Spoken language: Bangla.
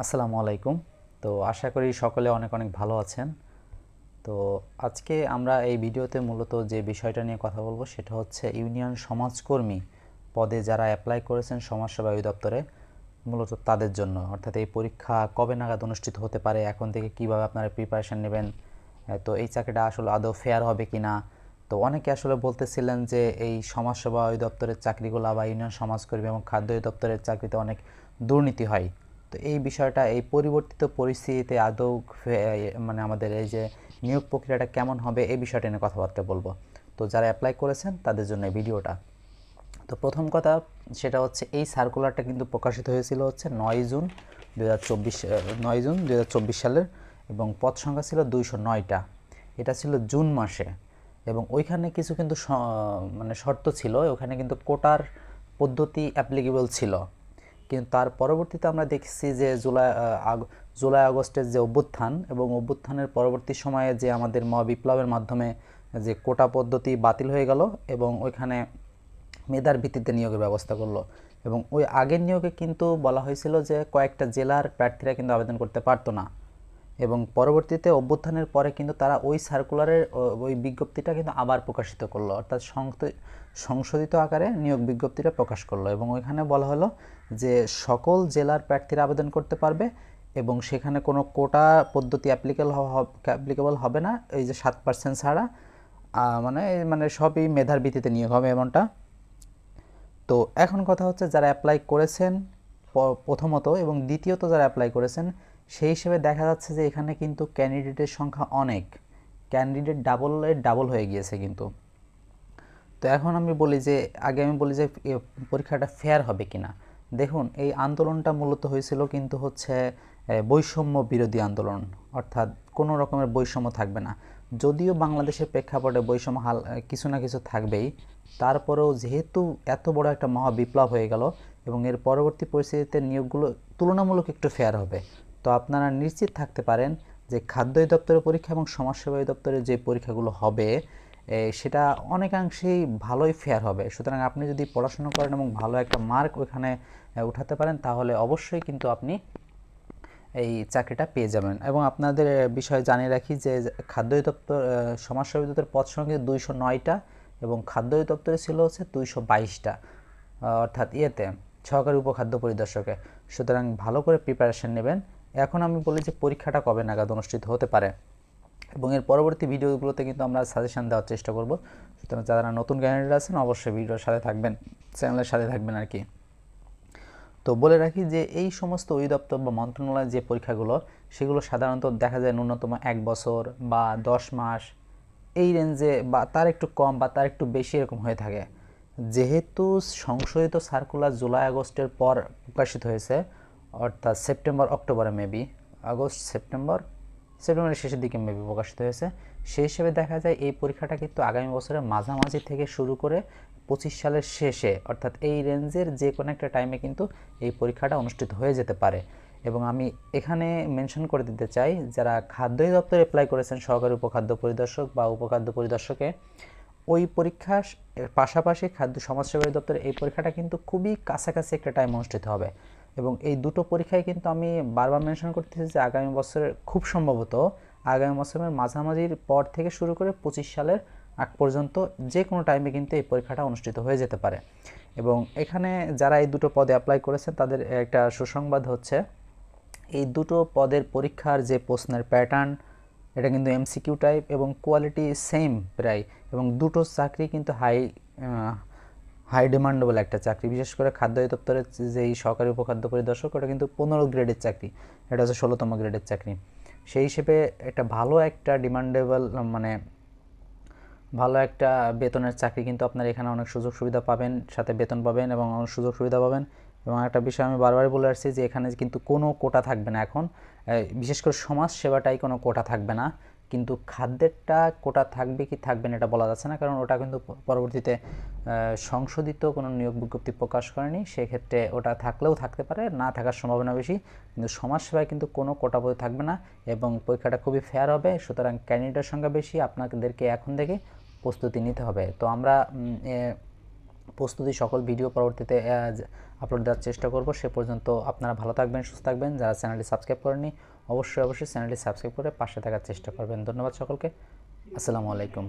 আসসালামু আলাইকুম। তো আশা করি সকলে অনেক অনেক ভালো আছেন। তো আজকে আমরা এই ভিডিওতে মূলত যে বিষয়টা নিয়ে কথা বলব সেটা হচ্ছে ইউনিয়ন সমাজকর্মী পদে যারা অ্যাপ্লাই করেছেন সমাজসেবা অধিদপ্তরে, মূলত তাদের জন্য। অর্থাৎ এই পরীক্ষা কবে নাগাদ অনুষ্ঠিত হতে পারে, এখন থেকে কীভাবে আপনারা প্রিপারেশন নেবেন তো এই চাকরিটা আসলে আদৌ ফেয়ার হবে কি না তো অনেকে আসলে বলতেছিলেন যে এই সমাজসেবা অধিদপ্তরের চাকরিগুলো বা ইউনিয়ন সমাজকর্মী এবং খাদ্য অধিদপ্তরের চাকরিতে অনেক দুর্নীতি হয়। তো এই বিষয়টা, এই পরিবর্তিত পরিস্থিতিতে আদৌ মানে আমাদের এই যে নিয়োগ প্রক্রিয়াটা কেমন হবে, এই বিষয়টা নিয়ে কথাবার্তা বলব। তো যারা অ্যাপ্লাই করেছেন, তাদের জন্য ভিডিওটা। তো প্রথম কথা সেটা হচ্ছে, এই সার্কুলারটা কিন্তু প্রকাশিত হয়েছিল হচ্ছে নয় জুন দু নয় জুন দু হাজার চব্বিশ সালের এবং পদ সংখ্যা ছিল দুইশো নয়টা। এটা ছিল জুন মাসে এবং ওইখানে কিছু কিন্তু মানে শর্ত ছিল, ওখানে কিন্তু কোটার পদ্ধতি অ্যাপ্লিকেবল ছিল। কিন্তু তার পরবর্তীতে আমরা দেখছি যে জুলাই জুলাই আগস্টের যে অভ্যুত্থান এবং অভ্যুত্থানের পরবর্তী সময়ে যে আমাদের মহাবিপ্লবের মাধ্যমে যে কোটা পদ্ধতি বাতিল হয়ে গেল এবং ওইখানে মেধার ভিত্তিতে নিয়োগের ব্যবস্থা করল এবং ওই আগের নিয়োগে কিন্তু বলা হয়েছিল যে কয়েকটা জেলার প্রার্থীরা কিন্তু আবেদন করতে পারতো না। এবং পরবর্তীতে অভ্যুত্থানের পরে কিন্তু তারা ওই সার্কুলারের ওই বিজ্ঞপ্তিটা কিন্তু আবার প্রকাশিত করল। অর্থাৎ সংশোধিত আকারে নিয়োগ বিজ্ঞপ্তিটা প্রকাশ করল এবং ওইখানে বলা হলো যে সকল জেলার প্রার্থীরা আবেদন করতে পারবে এবং সেখানে কোনো কোটা পদ্ধতি অ্যাপ্লিকেবল অ্যাপ্লিকেবল হবে না। এই যে সাত পার্সেন্ট ছাড়া মানে মানে সবই মেধার ভিত্তিতে নিয়োগ হবে এমনটা। তো এখন কথা হচ্ছে যারা অ্যাপ্লাই করেছেন প্রথমত এবং দ্বিতীয়ত যারা অ্যাপ্লাই করেছেন সেই হিসেবে দেখা যাচ্ছে যে এখানে কিন্তু ক্যান্ডিডেটের সংখ্যা অনেক। ক্যান্ডিডেট ডাবলের ডাবল হয়ে গিয়েছে কিন্তু। তো এখন আমি বলি যে, আগে আমি বলি যে পরীক্ষাটা ফেয়ার হবে কিনা। দেখুন, এই আন্দোলনটা মূলত হয়েছিল কিন্তু হচ্ছে বৈষম্য বিরোধী আন্দোলন। অর্থাৎ কোনো রকমের বৈষম্য থাকবে না। যদিও বাংলাদেশের প্রেক্ষাপটে বৈষম্য হাল কিছু না কিছু থাকবেই। তারপরেও যেহেতু এত বড় একটা মহা বিপ্লব হয়ে গেল এবং এর পরবর্তী পরিস্থিতিতে নিয়োগগুলো তুলনামূলক একটু ফেয়ার হবে। তো আপনারা নিশ্চিত থাকতে পারেন যে খাদ্য দপ্তরের পরীক্ষা এবং সমাজসেবা দপ্তরের যে পরীক্ষাগুলো হবে সেটা অনেকাংশেই ভালোই ফেয়ার হবে। সুতরাং আপনি যদি পড়াশোনা করেন এবং ভালো একটা মার্ক ওখানে এ, উঠাতে পারেন তাহলে অবশ্যই কিন্তু আপনি এই চাকরিটা পেয়ে যাবেন। এবং আপনাদের বিষয়ে জানিয়ে রাখি যে খাদ্য দপ্তর সমাজসেবা দপ্তরের পদ সংখ্যা দুইশো নয়টা এবং খাদ্য দপ্তরে ছিল হচ্ছে দুইশো বাইশটা অর্থাৎ ইয়েতে সহকারী উপখাদ্য পরিদর্শকে। সুতরাং ভালো করে প্রিপারেশন নেবেন। এখন আমি বলি যে পরীক্ষাটা কবে নাগাদ অনুষ্ঠিত হতে পারে। এবং এর পরবর্তী ভিডিওগুলোতে কিন্তু আমরা সাজেশন দেওয়ার চেষ্টা করব। সুতরাং যারা নতুন ক্যান্ডিডেট আছেন, অবশ্যই ভিডিওর সাথে থাকবেন চ্যানেলের সাথে থাকবেন আর কি। তো বলে রাখি যে এই সমস্ত অধিদপ্তর বা মন্ত্রণালয়ের যে পরীক্ষাগুলো, সেগুলো সাধারণত দেখা যায় ন্যূনতম এক বছর বা দশ মাস, এই রেঞ্জে বা তার একটু কম বা তার একটু বেশি এরকম হয়ে থাকে। যেহেতু সংশোধিত সার্কুলার জুলাই আগস্টের পর প্রকাশিত হয়েছে অর্থাৎ সেপ্টেম্বর, অক্টোবরে মেবি আগস্ট, সেপ্টেম্বর, সেপ্টেম্বরের শেষের দিকে মেবি প্রকাশিত হয়েছে। সেই হিসেবে দেখা যায় এই পরীক্ষাটা কিন্তু আগামী বছরের মাঝামাঝি থেকে শুরু করে পঁচিশ সালের শেষে, অর্থাৎ এই রেঞ্জের যে কোনো একটা টাইমে কিন্তু এই পরীক্ষাটা অনুষ্ঠিত হয়ে যেতে পারে। এবং আমি এখানে মেনশন করে দিতে চাই, যারা খাদ্য দপ্তরে অ্যাপ্লাই করেছেন, সহকারী উপখাদ্য পরিদর্শক বা উপখাদ্য পরিদর্শকে, ওই পরীক্ষা পাশাপাশি খাদ্য সমাজসেবা দপ্তরে এই পরীক্ষাটা কিন্তু খুবই কাছাকাছি একটা টাইম অনুষ্ঠিত হবে। এবং এই দুটো পরীক্ষায় কিন্তু আমি বারবার মেনশন করতেছি যে আগামী বছরের খুব সম্ভবত আগামী বছরের মাঝামাঝির পর থেকে শুরু করে পঁচিশ সালের আগ পর্যন্ত যে কোনো টাইমে কিন্তু এই পরীক্ষাটা অনুষ্ঠিত হয়ে যেতে পারে। এবং এখানে যারা এই দুটো পদে অ্যাপ্লাই করেছেন, তাদের একটা সুসংবাদ হচ্ছে, এই দুটো পদের পরীক্ষার যে প্রশ্নের প্যাটার্ন এটা কিন্তু এমসিকিউ টাইপ এবং কোয়ালিটি সেম প্রায়। এবং দুটো চাকরি কিন্তু হাই হাই ডিমান্ডেবল একটা চাকরি। বিশেষ করে খাদ্য দপ্তরের যে এই সহকারী উপখাদ্য পরিদর্শক, ওটা কিন্তু পনেরো গ্রেডের চাকরি। এটা হচ্ছে ষোলোতম গ্রেডের চাকরি। সেই হিসেবে একটা ভালো একটা ডিমান্ডেবল মানে ভালো একটা বেতনের চাকরি কিন্তু আপনার এখানে অনেক সুযোগ সুবিধা পাবেন, সাথে বেতন পাবেন এবং অনেক সুযোগ সুবিধা পাবেন। এবং একটা বিষয় আমি বারবার বলে আসছি যে এখানে কিন্তু কোনো কোটা থাকবে না এখন। বিশেষ করে সমাজ সেবাটাই কোনো কোটা থাকবে না। কিন্তু খাদ্যেরটা কোটা থাকবে কি থাকবে না এটা বলা যাচ্ছে না, কারণ ওটা কিন্তু পরবর্তীতে সংশোধিত কোনো নিয়োগ বিজ্ঞপ্তি প্রকাশ করেনি, সেক্ষেত্রে ওটা থাকলেও থাকতে পারে, না থাকার সম্ভাবনা বেশি, কিন্তু সমাজ সেবায় কিন্তু কোনো কোটা পদে থাকবে না এবং পরীক্ষাটা খুবই ফেয়ার হবে, সুতরাং ক্যান্ডিডেটের সংখ্যা বেশি, আপনাদেরকে এখন থেকে প্রস্তুতি নিতে হবে। তো আমরা প্রস্তুতি সকল ভিডিও পরবর্তীতে আপলোড দেওয়ার চেষ্টা করব, সে পর্যন্ত আপনারা ভালো থাকবেন, সুস্থ থাকবেন, যারা চ্যানেলটি সাবস্ক্রাইব করেননি অবশ্যই অবশ্যই চ্যানেলটি সাবস্ক্রাইব করে পাশে থাকার চেষ্টা করবেন। ধন্যবাদ সকলকে। আসসালামু আলাইকুম।